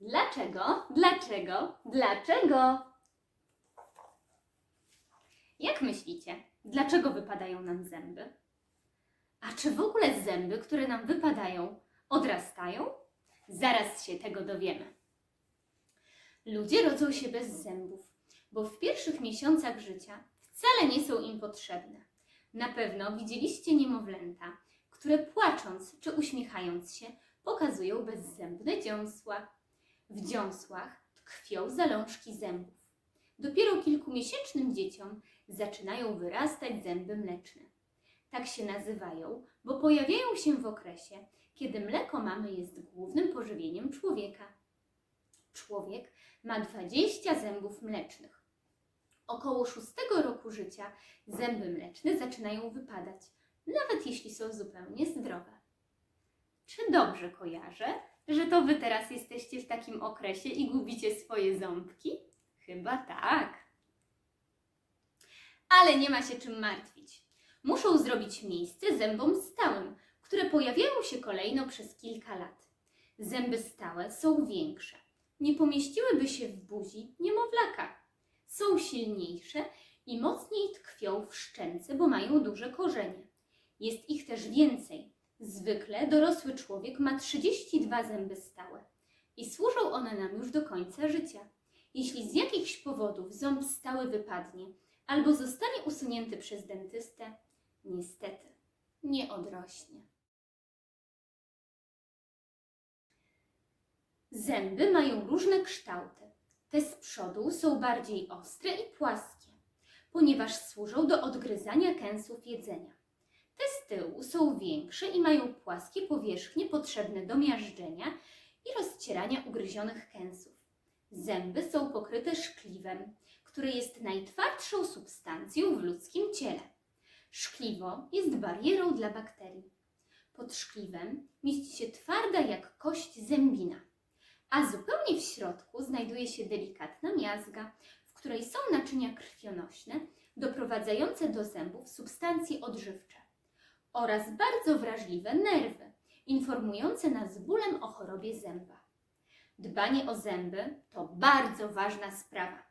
Dlaczego? Dlaczego? Dlaczego? Jak myślicie, dlaczego wypadają nam zęby? A czy w ogóle zęby, które nam wypadają, odrastają? Zaraz się tego dowiemy. Ludzie rodzą się bez zębów, bo w pierwszych miesiącach życia wcale nie są im potrzebne. Na pewno widzieliście niemowlęta, które płacząc czy uśmiechając się pokazują bezzębne dziąsła. W dziąsłach tkwią zalążki zębów. Dopiero kilkumiesięcznym dzieciom zaczynają wyrastać zęby mleczne. Tak się nazywają, bo pojawiają się w okresie, kiedy mleko mamy jest głównym pożywieniem człowieka. Człowiek ma 20 zębów mlecznych. Około szóstego roku życia zęby mleczne zaczynają wypadać, nawet jeśli są zupełnie zdrowe. Czy dobrze kojarzę, że to wy teraz jesteście w takim okresie i gubicie swoje ząbki? Chyba tak. Ale nie ma się czym martwić. Muszą zrobić miejsce zębom stałym, które pojawiają się kolejno przez kilka lat. Zęby stałe są większe. Nie pomieściłyby się w buzi niemowlaka. Są silniejsze i mocniej tkwią w szczęce, bo mają duże korzenie. Jest ich też więcej. Zwykle dorosły człowiek ma 32 zęby stałe i służą one nam już do końca życia. Jeśli z jakichś powodów ząb stały wypadnie albo zostanie usunięty przez dentystę, niestety nie odrośnie. Zęby mają różne kształty. Te z przodu są bardziej ostre i płaskie, ponieważ służą do odgryzania kęsów jedzenia. Te z tyłu są większe i mają płaskie powierzchnie potrzebne do miażdżenia i rozcierania ugryzionych kęsów. Zęby są pokryte szkliwem, które jest najtwardszą substancją w ludzkim ciele. Szkliwo jest barierą dla bakterii. Pod szkliwem mieści się twarda jak kość zębina, a zupełnie w środku znajduje się delikatna miazga, w której są naczynia krwionośne doprowadzające do zębów substancje odżywcze oraz bardzo wrażliwe nerwy, informujące nas bólem o chorobie zęba. Dbanie o zęby to bardzo ważna sprawa.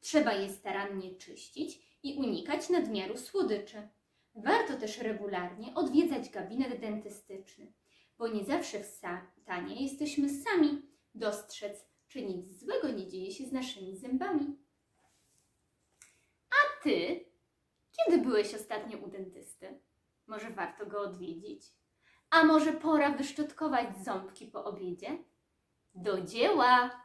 Trzeba je starannie czyścić i unikać nadmiaru słodyczy. Warto też regularnie odwiedzać gabinet dentystyczny, bo nie zawsze w stanie jesteśmy sami dostrzec, czy nic złego nie dzieje się z naszymi zębami. A ty, kiedy byłeś ostatnio u dentysty? Może warto go odwiedzić? A może pora wyszczotkować ząbki po obiedzie? Do dzieła!